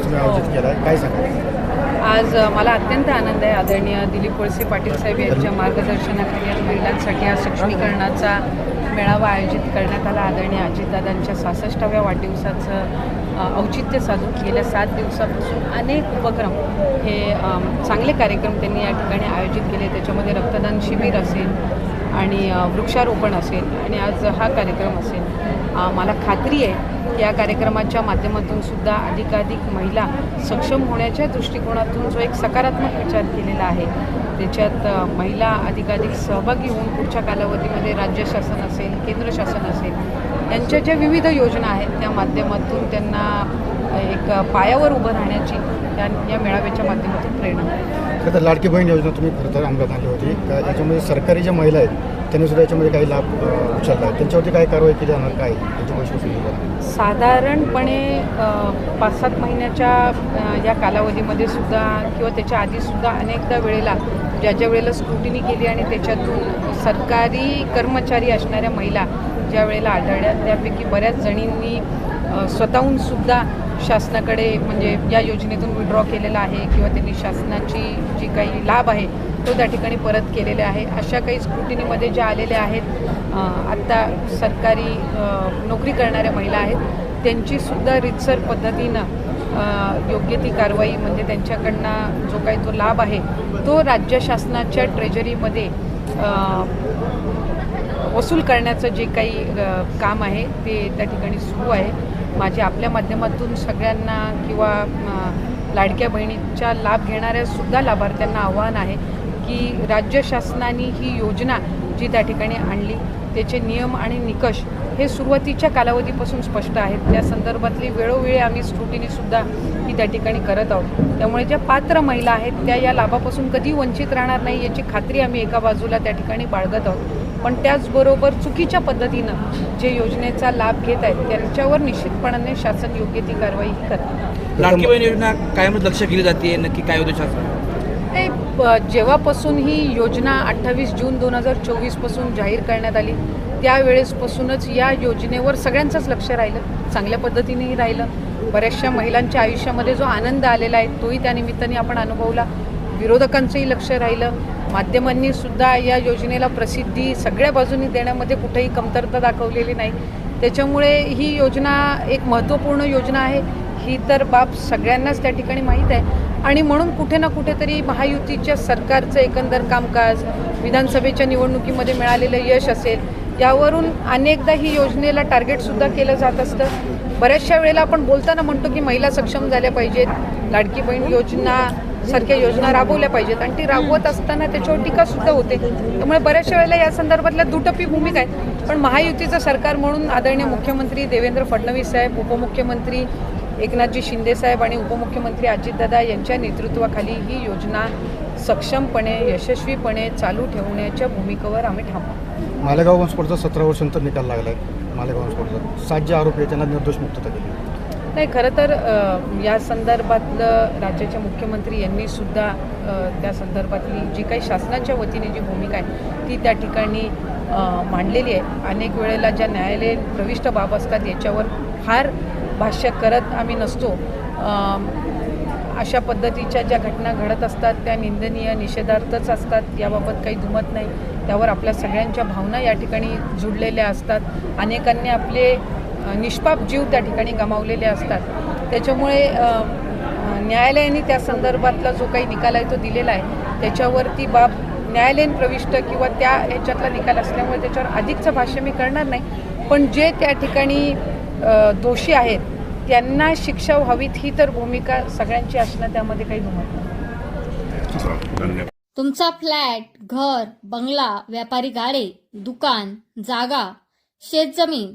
आज तुम्ही आयोजित केला आहे काय सांगा आज मला अत्यंत आनंद आहे. आदरणीय दिलीप वळसे पाटील साहेब यांच्या मार्गदर्शनाखाली आज महिलांसाठी हा सक्षमीकरणाचा मेळावा आयोजित करण्यात आला. आदरणीय अजितदादांच्या सहासष्टाव्या वाढदिवसाचं औचित्य साधून गेल्या सात दिवसापासून अनेक उपक्रम हे चांगले कार्यक्रम त्यांनी या ठिकाणी आयोजित केले. त्याच्यामध्ये रक्तदान शिबिर असेल आणि वृक्षारोपण असेल आणि आज हा कार्यक्रम असेल. मला खात्री आहे की या कार्यक्रमाच्या माध्यमातून सुद्धा अधिकाधिक महिला सक्षम होण्याच्या दृष्टिकोनातून जो एक सकारात्मक विचार केलेला आहे त्याच्यात महिला अधिकाधिक सहभागी होऊन पुढच्या कालावधीमध्ये राज्य शासन असेल केंद्र शासन असेल यांच्या ज्या विविध योजना आहेत त्या माध्यमातून त्यांना एक पायावर उभं राहण्याची त्या या मेळाव्याच्या माध्यमातून प्रेरणा. खरं तर लाडकी बहीण योजना तुम्ही खरं तर अंमलात आणली होती. का याच्यामध्ये सरकारी ज्या महिला आहेत त्यांनी सुद्धा याच्यामध्ये काही लाभ उचलला आहे. त्यांच्यावरती काय कारवाई केली जाणार काय याची पैसे साधारणपणे पाच सात महिन्याच्या या कालावधीमध्ये सुद्धा किंवा त्याच्या आधीसुद्धा अनेकदा वेळेला ज्या ज्या वेळेला स्क्रुटिनी केली आणि त्याच्यातून सरकारी कर्मचारी असणाऱ्या महिला ज्या वेळेला आढळल्या त्यापैकी बऱ्याच जणींनी स्वतःहून सुद्धा शासनाकडे म्हणजे या योजनेतून विड्रॉ केलेला आहे किंवा त्यांनी शासनाची जी काही लाभ आहे तो त्या ठिकाणी परत केलेला आहे. अशा काही स्क्रुटिनीमध्ये ज्या आलेल्या आहेत आत्ता सरकारी नोकरी करणाऱ्या महिला आहेत त्यांचीसुद्धा रितसर पद्धतीनं योग्य ती कारवाई म्हणजे त्यांच्याकडनं जो काही तो लाभ आहे तो राज्य शासनाच्या ट्रेजरीमध्ये वसूल करण्याचं जे काही काम आहे ते त्या ठिकाणी सुरू आहे. माझी आपल्या माध्यमातून सगळ्यांना किंवा लाडक्या बहिणीचा लाभ घेणाऱ्यासुद्धा लाभार्थ्यांना आव्हान आहे की राज्य शासनाने ही योजना जी त्या ठिकाणी आणली त्याचे नियम आणि निकष हे सुरुवातीच्या कालावधीपासून स्पष्ट आहेत. त्या संदर्भातली वेळोवेळी आम्ही स्क्रुटिनीसुद्धा ही त्या ठिकाणी करत आहोत. त्यामुळे ज्या पात्र महिला आहेत त्या या लाभापासून कधी वंचित राहणार नाही याची खात्री आम्ही एका बाजूला त्या ठिकाणी बाळगत आहोत. पण त्याचबरोबर चुकीच्या पद्धतीनं जे योजनेचा लाभ घेत आहेत त्यांच्यावर निश्चितपणाने शासन योग्य ती कारवाई करते लाडकी बहीण योजना कायमच लक्ष केली जाते नक्की काय होतं शासन? नाही जेव्हापासून ही योजना अठ्ठावीस जून दोन हजार चोवीसपासून जाहीर करण्यात आली त्यावेळेसपासूनच या योजनेवर सगळ्यांचंच लक्ष राहिलं चांगल्या पद्धतीनेही राहिलं. बऱ्याचशा महिलांच्या आयुष्यामध्ये जो आनंद आलेला आहे तोही त्या निमित्ताने आपण अनुभवला. विरोधकांचंही लक्ष राहिलं. माध्यमांनी सुद्धा या योजनेला प्रसिद्धी सगळ्या बाजूनी देण्यामध्ये कुठेही कमतरता दाखवलेली नाही. त्याच्यामुळे ही योजना एक महत्त्वपूर्ण योजना आहे. ही तर बाब सगळ्यांनाच त्या ठिकाणी माहीत आहे. आणि म्हणून कुठे ना कुठेतरी महायुतीच्या सरकारचं एकंदर कामकाज विधानसभेच्या निवडणुकीमध्ये मिळालेलं यश असेल यावरून अनेकदा ही योजनेला टार्गेटसुद्धा केलं जात असतं. बऱ्याचशा वेळेला आपण बोलताना म्हणतो की महिला सक्षम झाल्या पाहिजेत. लाडकी बहीण योजना सारख्या योजना राबवल्या पाहिजेत. आणि ती राबवत असताना त्याच्यावर टीकासुद्धा होते. त्यामुळे बऱ्याचशा वेळेला या संदर्भातल्या दुटप्पी भूमिका आहेत. पण महायुतीचं सरकार म्हणून आदरणीय मुख्यमंत्री देवेंद्र फडणवीस साहेब उपमुख्यमंत्री एकनाथजी शिंदे साहेब आणि उपमुख्यमंत्री अजितदादा यांच्या नेतृत्वाखाली ही योजना सक्षमपणे यशस्वीपणे चालू ठेवण्याच्या भूमिकेवर आम्ही ठाम मालेगाव वनस्फोटचा सतरा वर्षांतर निकाल लागला आहे मालेगाव वनस्फोटचा सात जे आरोपी आहेत त्यांना निर्दोष मुक्तता केली. नाही खरं तर या संदर्भातलं राज्याचे मुख्यमंत्री यांनी सुद्धा त्या संदर्भातली जी काही शासनाच्या वतीने जी भूमिका आहे ती त्या ठिकाणी मांडलेली आहे. अनेक वेळेला ज्या न्यायालयीन प्रविष्ट बाब असतात याच्यावर फार भाष्य करत आम्ही नसतो. अशा पद्धतीच्या ज्या घटना घडत असतात त्या निंदनीय निषेधार्थच असतात याबाबत काही दुमत नाही. त्यावर आपल्या सगळ्यांच्या भावना या ठिकाणी जुडलेल्या असतात. अनेकांनी आपले निष्पाप जीव त्या ठिकाणी गमावलेले असतात. त्याच्यामुळे न्यायालयाने त्या संदर्भातला जो काही निकाल आहे तो दिलेला आहे. त्याच्यावरती बाब न्यायालयीन प्रविष्ट किंवा त्या ह्याच्यातला निकाल असल्यामुळे त्याच्यावर अधिकचं भाष्य मी करणार नाही. पण जे त्या ठिकाणी दोषी आहेत त्यांना शिक्षा व्हावीत ही तर भूमिका सगळ्यांची असणं त्यामध्ये काही दुमत नाही. तुमचा फ्लॅट घर बंगला व्यापारी गाडे दुकान जागा शेतजमीन